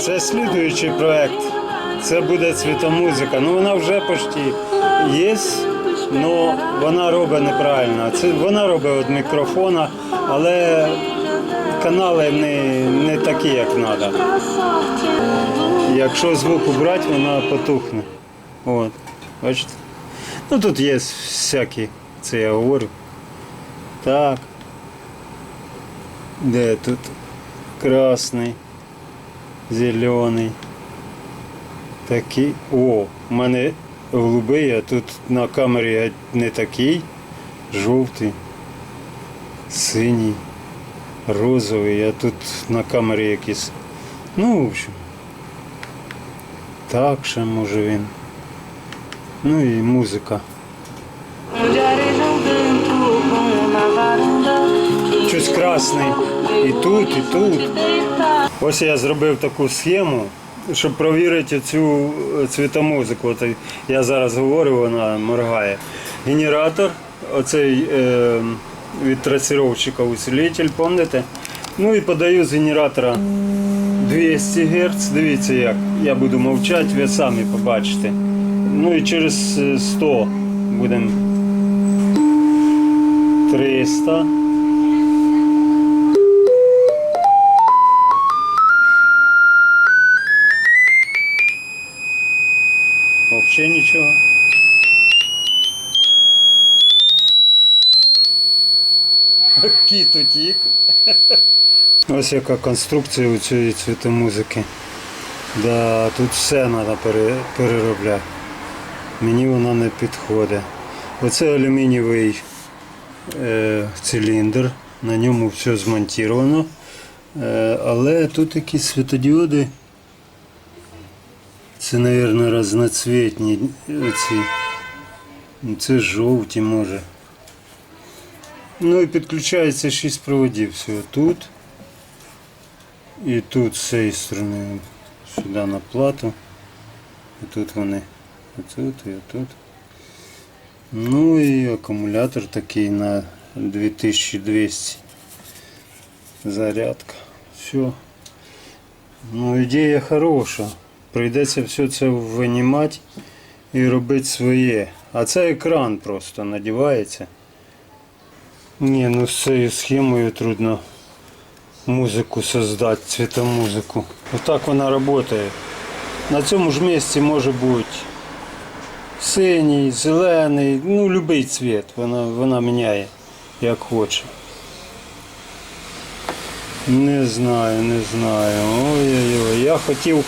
це слідуючий проект. Це буде цвітомузика. Ну вона вже почти є, але вона робить неправильно. Це вона робить від мікрофона, але канали не, не такі, як треба. Якщо звук убрати, вона потухне. От, бачите? Ну тут є всякі, це я говорю. Так. Де тут красний, зелений. Такий. О, у мене голубий, а тут на камері не такий. Жовтий, синій, розовий, а тут на камері якийсь. Ну, в общем. Так ще може він. Ну і музика. Щось красний. І тут, і тут. Ось я зробив таку схему, щоб провірити цю е, цвітомузику. От я зараз говорю, вона моргає. Генератор, оцей е, від трасировщика усилитель, пам'ятаєте? Ну і подаю з генератора 200 Гц. Дивіться як. Я буду мовчати, ви самі побачите. Ну і через е, 100 будемо 300. Нічого. Кіт утік. Ось яка конструкція у цієї цвітомузики. Да, тут все треба переробляти. Мені вона не підходить. Оце алюмінієвий е, циліндр, на ньому все змонтовано. Е, але тут якісь світодіоди. Це, мабуть, разноцвітні оці. Ну, Це жовті може. Ну і підключається 6 проводів всього тут. І тут з цієї сторони сюди на плату. І тут вони. Отут і отут. Ну і акумулятор такий на 2200. Зарядка. Все. Ну, ідея хороша. Прийдеться все це винімати і робити своє. А це екран просто надівається. Ні, ну з цією схемою трудно музику создати, цвітомузику. Отак вона працює. На цьому ж місці може бути синій, зелений, ну будь-який цвіт. Вона, вона міняє як хоче. Не знаю, не знаю. Ой-ой-ой. Я хотів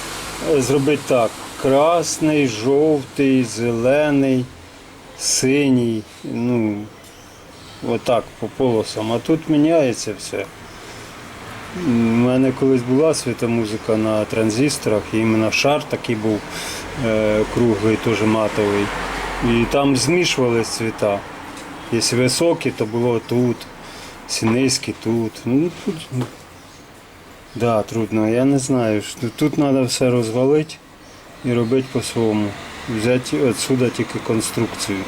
зробити так. Красний, жовтий, зелений, синій. Ну, отак по полосам. А тут міняється все. У мене колись була світомузика на транзисторах, і іменно шар такий був е, круглий, теж матовий. І там змішувались цвіта. Якщо високі, то було тут, якщо низькі тут. Ну, тут Да, трудно. Я не знаю. що Тут треба все розвалити і робити по-своєму. Взяти відсюди тільки конструкцію.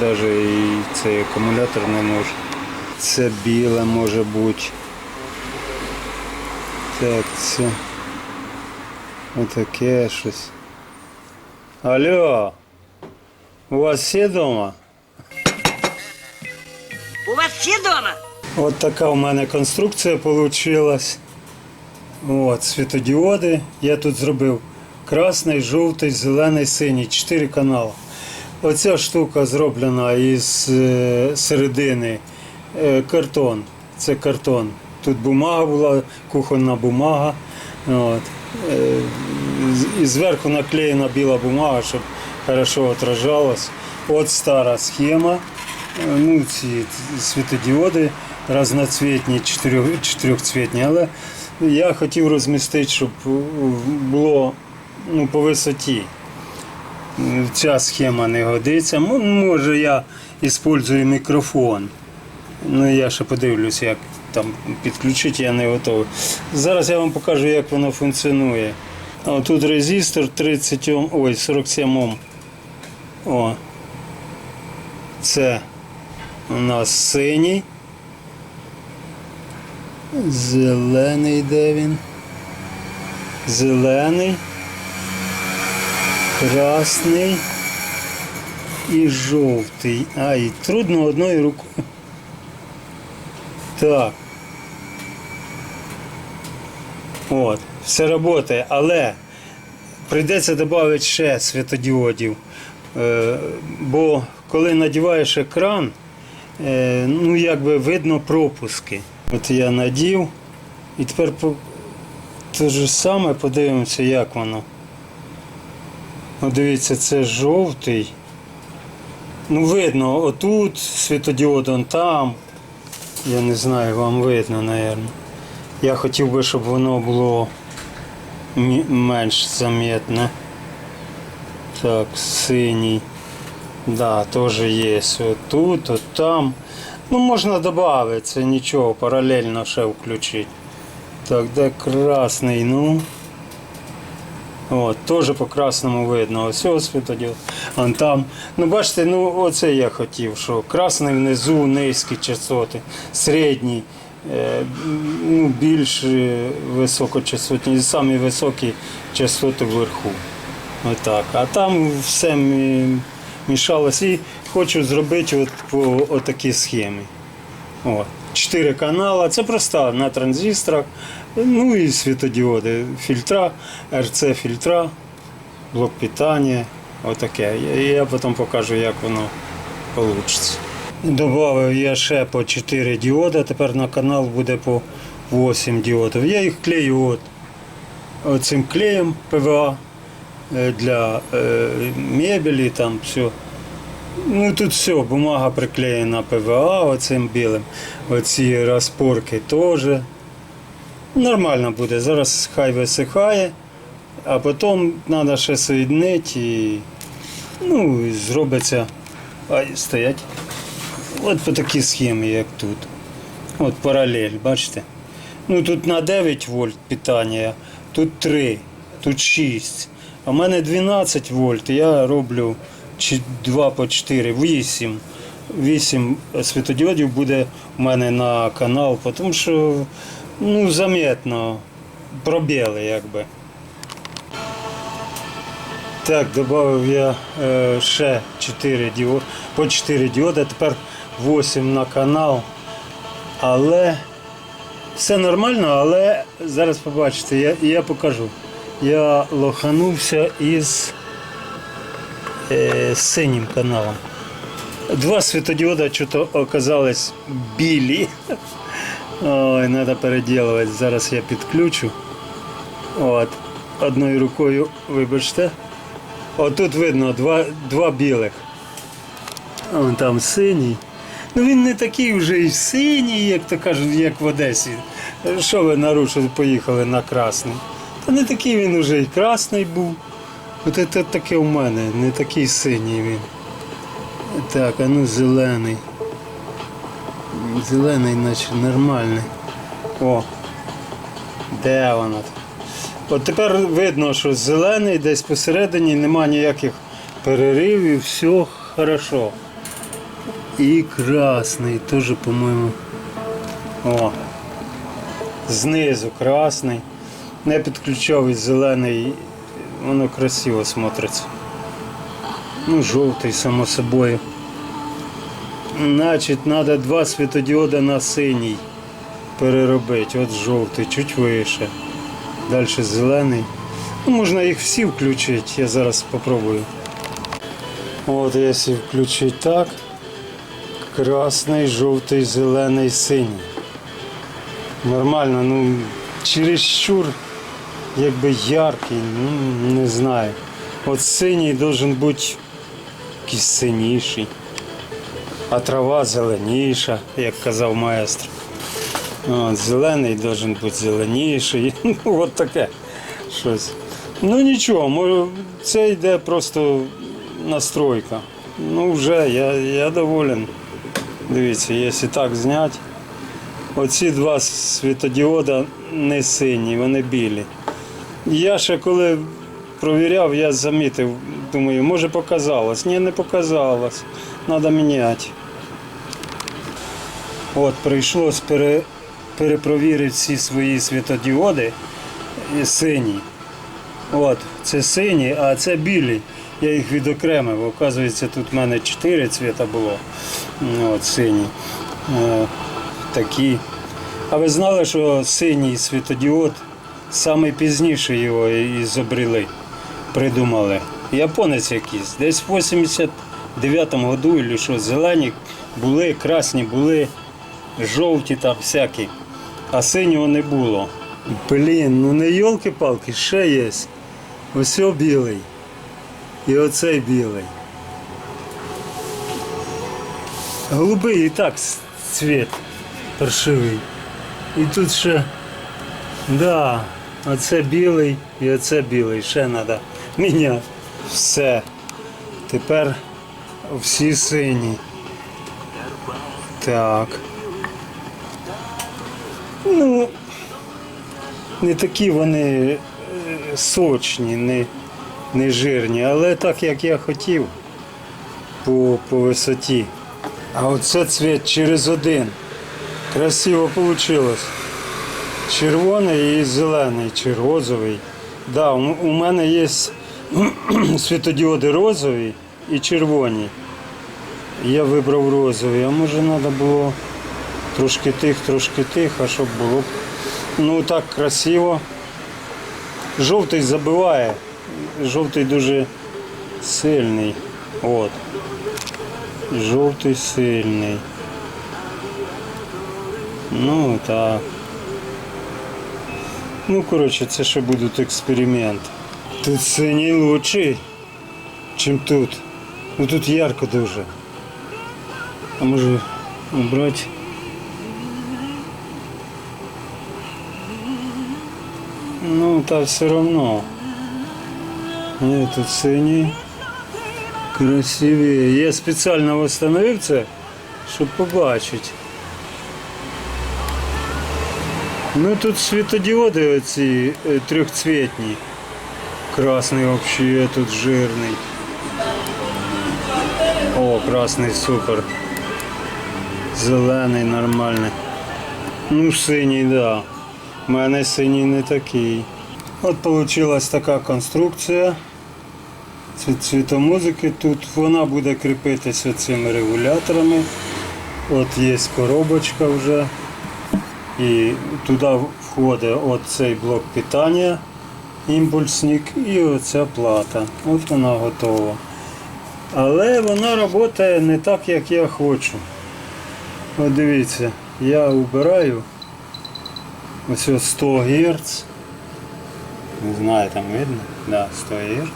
Навіть і цей акумулятор не може. Це біле може бути. Так, це отаке щось. Алло, у вас всі вдома? У вас все дома? От така у мене конструкція вийшла. От, світодіоди. Я тут зробив красний, жовтий, зелений, синій, чотири канали. Оця штука зроблена із е, середини е, картон. Це картон. Тут бумага була, кухонна бумага. От. Е, І зверху наклеєна біла бумага, щоб хорошо отражалось. От стара схема. Ну, ці світодіоди разноцвітні, чотирьох- чотирьохцвітні, але я хотів розмістити, щоб е, було ну, по висоті. Ця схема не годиться. Може я використовую мікрофон. Ну я ще подивлюсь, як там підключити, я не готовий. Зараз я вам покажу, як воно функціонує. О, тут резистор 30 Ом, ой, 47 Ом. О. Це у нас синій. Зелений де він. зелений, красний і жовтий. Ай, трудно одною рукою. Так. От, все працює, але прийдеться додати ще світодіодів. Е, бо коли надіваєш екран, е, ну якби видно пропуски. От я надів і тепер те ж саме подивимося, як воно. От дивіться, це жовтий. Ну, видно, отут світодіод, он там. Я не знаю, вам видно, мабуть. Я хотів би, щоб воно було менш заметне. Так, синій. Да, теж є. От тут, от там. Ну, можна додати, це нічого, паралельно ще включити. Так, де красний, ну. От, теж по красному видно. Ось світодіод. А там. Ну, бачите, ну оце я хотів, що красний внизу низькі частоти, середній, е, ну, більш е, високочастотні, самі високі частоти вверху. Отак. А там все мішалось. І хочу зробити от по отакій схемі. От. Чотири канали, це просто на транзисторах, ну і світодіоди, фільтра, РЦ фільтра, блок питання, отаке. І я потім покажу, як воно вийде. Добавив я ще по 4 діоди, тепер на канал буде по 8 діодів. Я їх клею от, оцим клеєм ПВА для е, мебелі, там все. Ну тут все, бумага приклеєна ПВА оцим білим. Оці розпорки теж. Нормально буде. Зараз хай висихає, а потім треба ще соєднити і ну, і зробиться. Ай, стоять. От по такій схемі, як тут. От паралель, бачите? Ну тут на 9 вольт питання, тут 3, тут 6. А в мене 12 вольт, я роблю 2 по 4, 8. 8 світодіодів буде у мене на канал, тому що ну, заметно пробіли якби. Так, додав я е, ще 4 діоди, по 4 діоди, тепер 8 на канал. Але все нормально, але зараз побачите, я, я покажу. Я лоханувся із е, синім каналом. Два світодіода що-то оказались білі. Ой, треба переділувати. Зараз я підключу. От. Одною рукою, вибачте. Отут видно два, два білих. Вон там синій. Ну він не такий вже і синій, як то кажуть, як в Одесі. Що ви нарушили, поїхали на красний? Та не такий він вже і красний був. От це таке у мене, не такий синій він. Так, а ну зелений. Зелений, наче нормальний. О. Де вона? От тепер видно, що зелений десь посередині, нема ніяких переривів, все хорошо. І красний теж, по-моєму. О. Знизу красний. Не підключав зелений, воно красиво смотриться. Ну, жовтий, само собою. Значить, треба два світодіода на синій переробити. От жовтий, чуть вище. Далі зелений. Ну, можна їх всі включити, я зараз спробую. От якщо включити так. Красний, жовтий, зелений, синій. Нормально, ну через чересчур якби яркий, ну не знаю. От синій должен бути якийсь синіший, а трава зеленіша, як казав маестро. От, зелений должен бути зеленіший. Ну, от таке щось. Ну нічого, може, це йде просто настройка. Ну вже я, я доволен. Дивіться, якщо так зняти. Оці два світодіода не сині, вони білі. Я ще коли провіряв, я замітив, думаю, може показалось. Ні, не показалось. Треба міняти. От, прийшлось пере, перепровірити всі свої світодіоди е, сині. От, це сині, а це білі. Я їх відокремив. Оказується, тут в мене чотири цвіта було. Ну, От, сині. Е, такі. А ви знали, що синій світодіод саме пізніше його і зобрели, придумали. Японець якийсь. Десь в 89-му году, і що, зелені були, красні були, жовті там всякі, а синього не було. Блін, ну не йолки-палки, ще є. Ось білий. І оцей білий. Голубий і так цвіт паршивий. І тут ще, да, оце білий і оце білий. Ще треба міняти. Все. Тепер всі сині. Так. Ну, не такі вони е, сочні, не, не жирні, але так як я хотів по, по висоті. А оце цвіт через один. Красиво вийшло. Червоний і зелений, чи розовий. Да, у мене є світодіоди розові і червоні. Я вибрав розовий, а може треба було трошки тих, трошки тих, а щоб було б. Ну так красиво. Жовтий забиває. Жовтий дуже сильний. От. Жовтий сильний. Ну так. Ну, коротше, це ще будуть експерименти. Тут синій лучший, чим тут. Ну тут ярко дуже. А може убрати? Ну, та все одно. Ні, тут синій. Красивее. Я спеціально встановив це, щоб побачити. Ну тут світодіоди оці е, трьохцвітні. Красний взагалі тут жирний. О, красний супер. Зелений нормальний. Ну, синій, да. У мене синій не такий. От вийшла така конструкція цвіт- цвітомузики. Тут вона буде кріпитися цими регуляторами. От є коробочка вже. І туди входить оцей блок питання, імпульсник і оця плата. От вона готова. Але вона працює не так, як я хочу. От дивіться, я убираю ось ось 100 Гц. Не знаю, там видно? Да, 100 Гц.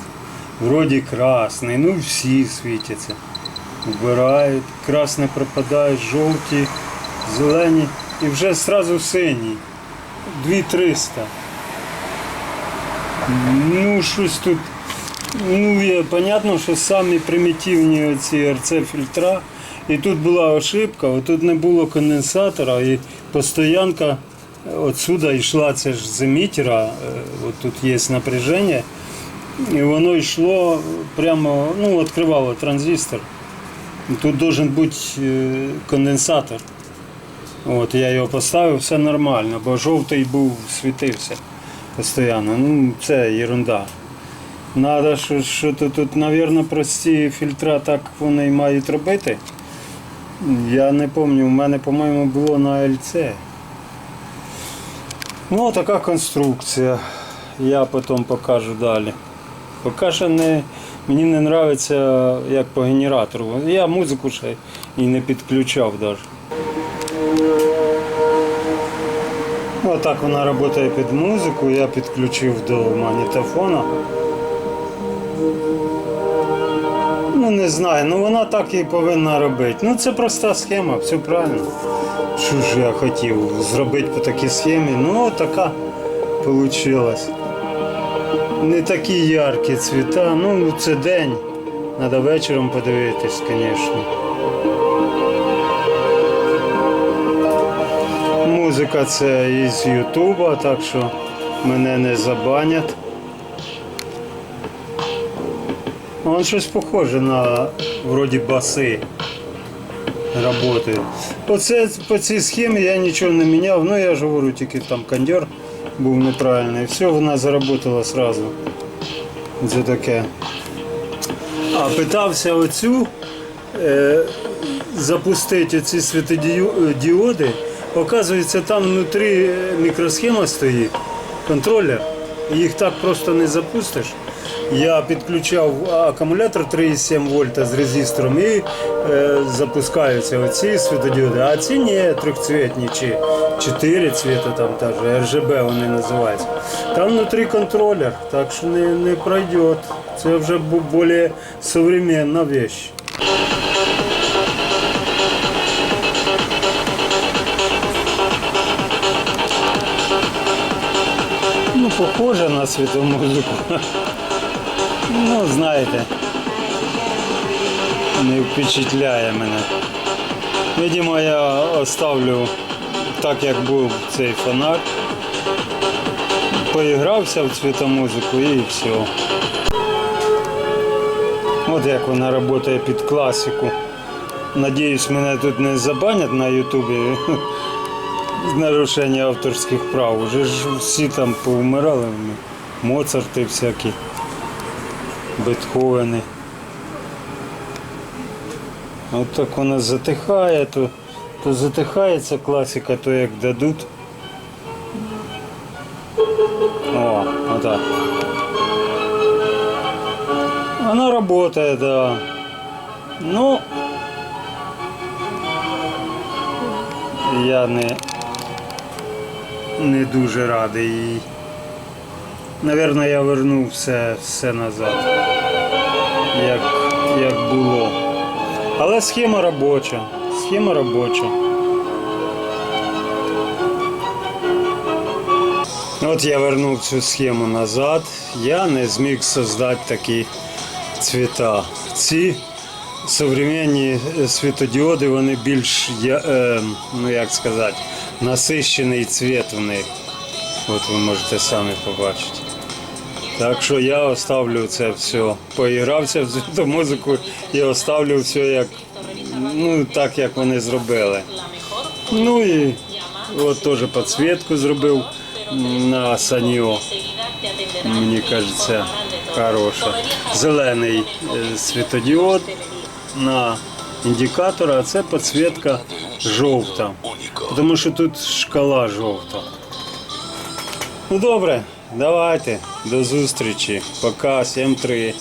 Вроді красний, ну всі світяться. Вбирають, красне пропадає, жовті, зелені і вже одразу синій. 2300. Ну, щось тут. Ну, є, понятно, що самі примітивні оці РЦ-фільтра. І тут була ошибка, тут не було конденсатора, і постоянка отсюда йшла, це ж з емітера, е, от тут є напряження, і воно йшло прямо, ну, відкривало транзистор. Тут должен бути е, конденсатор. От, я його поставив, все нормально, бо жовтий був, світився постійно. Ну, це ерунда. Надо, що, що то тут, мабуть, прості фільтра так вони і мають робити. Я не пам'ятаю, у мене, по-моєму, було на ЛЦ. Ну, така конструкція. Я потім покажу далі. Поки що не, мені не подобається як по генератору. Я музику ще і не підключав навіть. Отак вона працює під музику, я підключив до магнітофона. Ну не знаю, ну вона так і повинна робити. Ну це проста схема, все правильно. Що ж я хотів зробити по такій схемі? Ну така вийшла. Не такі яркі цвіта, ну це день. Треба вечором подивитись, звісно. Музика це із Ютуба, так що мене не забанять. Вон щось похоже на вроді баси роботи. Оце по цій схемі я нічого не міняв, ну я ж говорю, тільки там кондьор був неправильний. Все, вона заработала одразу. Це таке. А питався оцю е, запустити оці світодіоди. Оказується, там внутрі мікросхема стоїть, контролер. Їх так просто не запустиш. Я підключав акумулятор 3,7 вольта з резистором і е, запускаються оці світодіоди. А ці ні, трьохцвітні чи чотири цвіта там теж, RGB вони називаються. Там внутрі контролер, так що не, не пройде. Це вже більш сучасна вещь. Похоже на світомузику. Ну, знаєте, не впечатляє мене. Видимо, я оставлю так, як був цей фонар. Поігрався в цвітомузику і все. От як вона працює під класику. Надіюсь, мене тут не забанять на Ютубі. Нарушення авторських прав. Уже ж всі там повмирали. Моцарти всякі, Бетховени. От так вона затихає, то, то затихається класика, то як дадуть. О, отак. Вона работает, да. Ну, я не, не дуже радий їй. Навірно, я вернув все, все назад, як, як було. Але схема робоча. Схема робоча. От я вернув цю схему назад. Я не зміг создати такі цвіта. Ці е, світодіоди, вони більш, е, ну як сказати, насищений цвіт в них. От ви можете самі побачити. Так що я оставлю це все. Поігрався в цю музику і оставлю все як, ну, так, як вони зробили. Ну і от теж підсвітку зробив на Саніо. Мені кажеться, хороша. Зелений е, світодіод на індикатор, а це підсвітка жовта. Тому що тут шкала жовта. Ну добре, давайте, до зустрічі. Пока, 7-3.